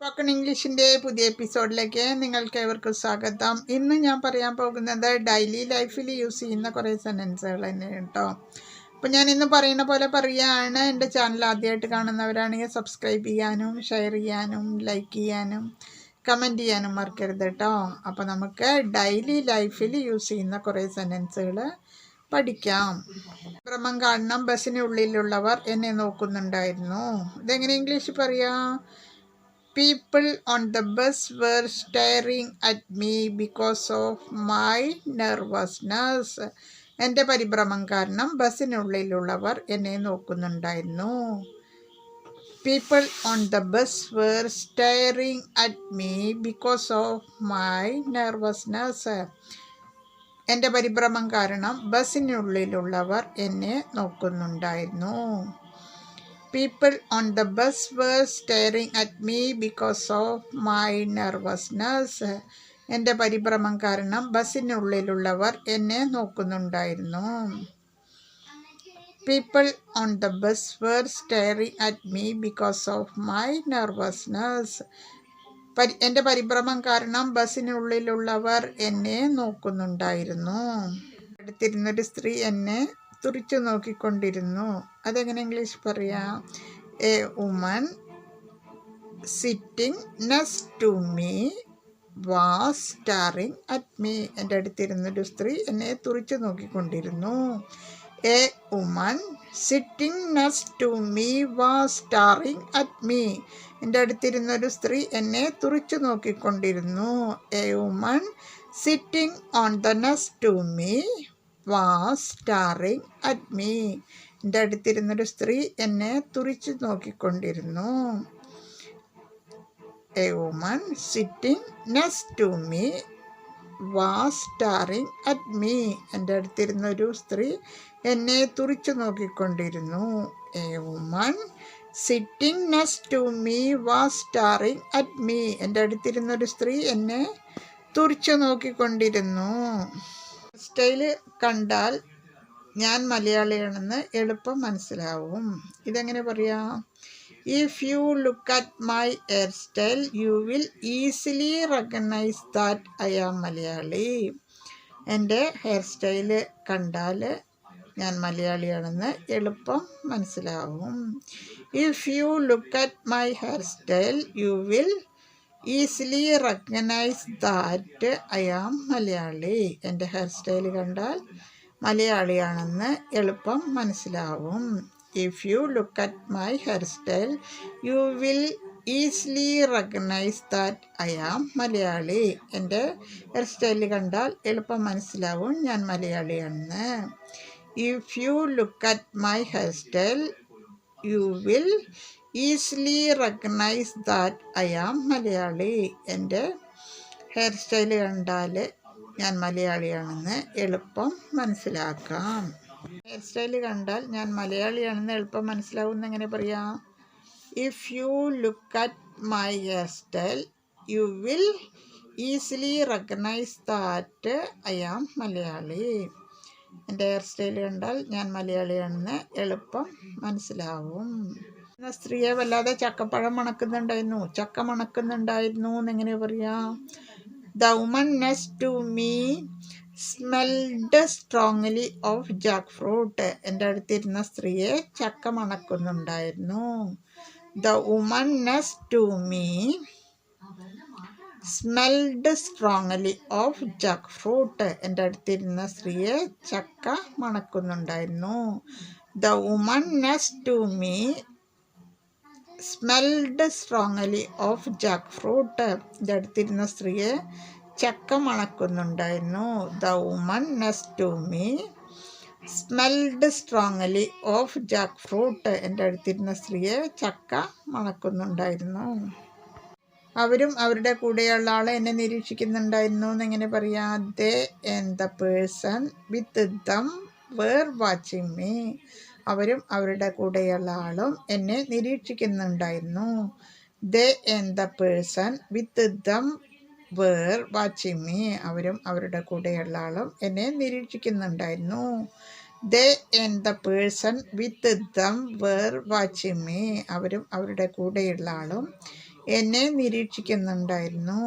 Spoken ഇംഗ്ലീഷിന്റെ പുതിയ എപ്പിസോഡിലേക്ക് നിങ്ങൾക്ക് ഏവർക്കും സ്വാഗതം. ഇന്ന് ഞാൻ പറയാൻ പോകുന്നത് ഡെയിലി ലൈഫിൽ യൂസ് ചെയ്യുന്ന കുറേ സെന്റൻസുകൾ തന്നെയാണ് കേട്ടോ അപ്പോൾ ഞാൻ ഇന്ന് പറയുന്ന പോലെ പറയുകയാണ് എന്റെ ചാനൽ ആദ്യമായിട്ട് കാണുന്നവരാണെങ്കിൽ സബ്സ്ക്രൈബ് ചെയ്യാനും ഷെയർ ചെയ്യാനും ലൈക്ക് ചെയ്യാനും കമന്റ് ചെയ്യാനും മറക്കരുത് കേട്ടോ അപ്പോൾ നമുക്ക് ഡെയിലി ലൈഫിൽ യൂസ് ചെയ്യുന്ന കുറേ സെന്റൻസുകൾ പഠിക്കാം. ഭ്രമം കാണണം ബസ്സിനുള്ളിലുള്ളവർ എന്നെ നോക്കുന്നുണ്ടായിരുന്നു. ഇതെങ്ങനെ ഇംഗ്ലീഷ് പറയാം? People on the bus were staring at me because of my nervousness. എന്റെ പരിഭ്രമം കാരണം ബസ്സിനുള്ളിലുള്ളവർ എന്നെ നോക്കുന്നുണ്ടായിരുന്നു. People on the bus were staring at me because of my nervousness എന്റെ പരിഭ്രമം കാരണം ബസ്സിനുള്ളിലുള്ളവർ എന്നെ നോക്കുന്നുണ്ടായിരുന്നു. People on the bus were staring at me because of my nervousness. എന്റെ പരിഭ്രമം കാരണം ബസ്സിനുള്ളിലുള്ളവർ എന്നെ നോക്കുന്നുണ്ടായിരുന്നു. People on the bus were staring at me because of my nervousness പരി എന്റെ പരിഭ്രമം കാരണം ബസ്സിനുള്ളിലുള്ളവർ എന്നെ നോക്കുന്നുണ്ടായിരുന്നു. അടുത്തിരുന്നൊരു സ്ത്രീ എന്നെ തുറിച്ചു നോക്കിക്കൊണ്ടിരുന്നു. അതെങ്ങനെ ഇംഗ്ലീഷ് പറയാ? A woman sitting next to me was staring at me. എന്റെ അടുത്തിരുന്നൊരു സ്ത്രീ എന്നെ തുറിച്ചു നോക്കിക്കൊണ്ടിരുന്നു. A woman sitting next to me was staring at me. എന്റെ അടുത്തിരുന്നൊരു സ്ത്രീ എന്നെ തുറിച്ചു നോക്കിക്കൊണ്ടിരുന്നു. A woman sitting on the next to me was staring at എന്റെ അടുത്തിരുന്നൊരു സ്ത്രീ എന്നെ തുറിച്ചു നോക്കിക്കൊണ്ടിരുന്നു. A woman sitting next to me. Was staring at എന്റെ അടുത്തിരുന്നൊരു സ്ത്രീ എന്നെ തുറിച്ചു നോക്കിക്കൊണ്ടിരുന്നു. A woman sitting next to me. Was staring at എന്റെ അടുത്തിരുന്നൊരു സ്ത്രീ എന്നെ തുറിച്ചു നോക്കിക്കൊണ്ടിരുന്നു. സ്റ്റൈൽ കണ്ടാൽ ഞാൻ മലയാളിയാണെന്ന് എളുപ്പം മനസ്സിലാവും. ഇതെങ്ങനെ പറയാം? If you look at my hair style you will easily recognise that I am Malayali. എന്റെ ഹെയർ സ്റ്റൈൽ കണ്ടാൽ ഞാൻ മലയാളിയാണെന്ന് എളുപ്പം മനസ്സിലാവും. If you look at my hair style you will easily recognise that I am Malayali. എന്റെ hair style കണ്ടാൽ മലയാളിയാണെന്ന് എളുപ്പം മനസ്സിലാവും. If you look at my hair style you will easily recognise that I am Malayali. എന്റെ hair style കണ്ടാൽ എളുപ്പം മനസ്സിലാവും ഞാൻ മലയാളിയാണെന്ന്. If you look at my hair style you will easily recognise that I am Malayali എന്റെ hair style കണ്ടാൽ ഞാൻ മലയാളിയാണെന്ന് എളുപ്പം മനസ്സിലാക്കാം. ഹെയർ സ്റ്റൈൽ കണ്ടാൽ ഞാൻ മലയാളിയാണെന്ന് എളുപ്പം മനസ്സിലാവും എങ്ങനെ പറയാം? If you look at my hair style you will easily recognise that I am Malayali എന്റെ ഹെയർ സ്റ്റൈൽ കണ്ടാൽ ഞാൻ മലയാളിയാണെന്ന് എളുപ്പം മനസ്സിലാവും. സ്ത്രീയെ വല്ലാതെ ചക്കപ്പഴം മണക്കുന്നുണ്ടായിരുന്നു. ചക്ക മണക്കുന്നുണ്ടായിരുന്നു എന്നെങ്ങനെ പറയാം the woman next to me smelled strongly of jackfruit എന്റെ അടുത്തിരുന്ന സ്ത്രീയെ ചക്ക മണക്കുന്നുണ്ടായിരുന്നു. The woman next to me smelled strongly of jackfruit എന്റെ അടുത്തിരുന്ന സ്ത്രീയെ ചക്ക മണക്കുന്നുണ്ടായിരുന്നു. The woman next to me smelled strongly of jackfruit ഇതെടുത്തിരുന്ന സ്ത്രീയെ ചക്ക മണക്കുന്നുണ്ടായിരുന്നു the woman next me smelled strongly of jackfruit എന്റെ അടുത്തിരുന്ന സ്ത്രീയെ ചക്ക മണക്കുന്നുണ്ടായിരുന്നു അവരും അവരുടെ കൂടെയുള്ള ആളെ എന്നെ നിരീക്ഷിക്കുന്നുണ്ടായിരുന്നു എന്നെങ്ങനെ പറയാം they and the person with them were watching me അവരും അവരുടെ കൂടെയുള്ള ആളും എന്നെ നിരീക്ഷിക്കുന്നുണ്ടായിരുന്നു. They and the person with them were watching me. അവരും അവരുടെ കൂടെയുള്ള ആളും എന്നെ നിരീക്ഷിക്കുന്നുണ്ടായിരുന്നു. They and the person with them were watching me. അവരും അവരുടെ കൂടെയുള്ള ആളും എന്നെ നിരീക്ഷിക്കുന്നുണ്ടായിരുന്നു.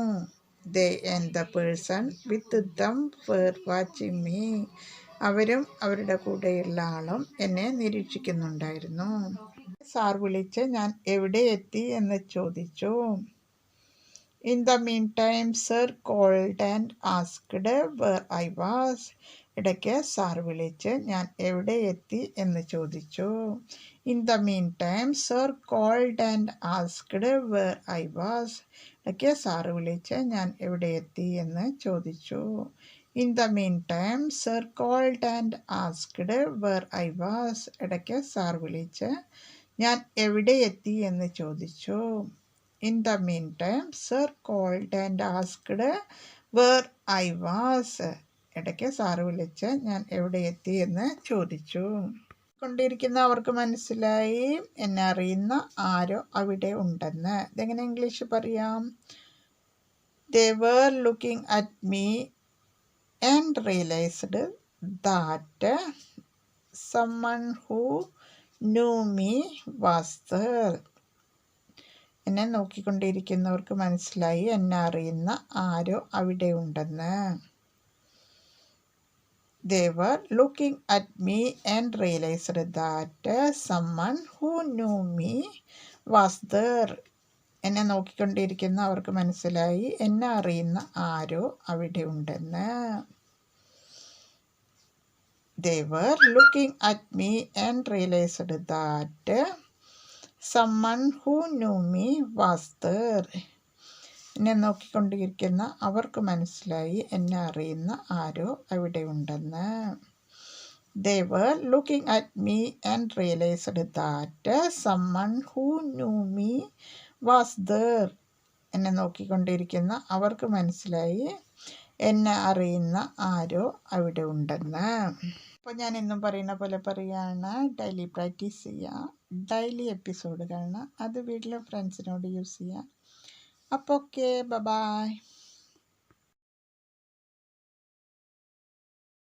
They and the person with them were watching me. അവരും അവരുടെ കൂടെയുള്ള ആളും എന്നെ നിരീക്ഷിക്കുന്നുണ്ടായിരുന്നു. സാർ വിളിച്ച് ഞാൻ എവിടെ എത്തി എന്ന് ചോദിച്ചു. In the meantime sir called and asked where I was ഇടയ്ക്ക് സാർ വിളിച്ച് ഞാൻ എവിടെ എത്തി എന്ന് ചോദിച്ചു. In the meantime sir called and asked where I was ഇടയ്ക്ക് സാർ വിളിച്ച് ഞാൻ എവിടെ എത്തി എന്ന് ചോദിച്ചു. In the meantime sir called and asked where I was ഇടയ്ക്ക് സാർ വിളിച്ച് ഞാൻ എവിടെ എത്തി? എന്ന് ചോദിച്ചു. In the meantime sir called and asked where I was ഇടയ്ക്ക് സാറ് വിളിച്ച് ഞാൻ എവിടെ എത്തി? എന്ന് ചോദിച്ചു. കൊണ്ടിരിക്കുന്ന അവർക്ക് മനസ്സിലായി. എന്നെ അറിയുന്ന ആരോ അവിടെ ഉണ്ടെന്ന്. ഇതെങ്ങനെ ഇംഗ്ലീഷ് പറയാം? They were looking at me and that someone who knew me was there. എന്നെ നോക്കിക്കൊണ്ടിരിക്കുന്നവർക്ക് മനസ്സിലായി എന്നെ അറിയുന്ന ആരോ അവിടെ ഉണ്ടെന്ന് They were looking at me and realized that someone who knew me was there. എന്നെ നോക്കിക്കൊണ്ടിരിക്കുന്ന അവർക്ക് മനസ്സിലായി. എന്നെ അറിയുന്ന ആരോ അവിടെ ഉണ്ടെന്ന്. They were looking at me and realized that someone who was there. എന്നെ നോക്കിക്കൊണ്ടിരിക്കുന്ന അവർക്ക് മനസ്സിലായി. എന്നെ അറിയുന്ന ആരോ അവിടെ ഉണ്ടെന്ന്. They were looking at me and realised that someone who knew me was there എന്നെ നോക്കിക്കൊണ്ടിരിക്കുന്ന അവർക്ക് മനസ്സിലായി. എന്നെ അറിയുന്ന ആരോ അവിടെ ഉണ്ടെന്ന്. അപ്പോൾ ഞാൻ എന്നും പറയുന്ന പോലെ പറയുകയാണ് ഡെയിലി പ്രാക്ടീസ് ചെയ്യുക ഡെയിലി എപ്പിസോഡ് കാണുക അത് വീട്ടിലെ ഫ്രണ്ട്സിനോട് യൂസ് ചെയ്യുക അപ്പോൾ ഓക്കെ ബൈ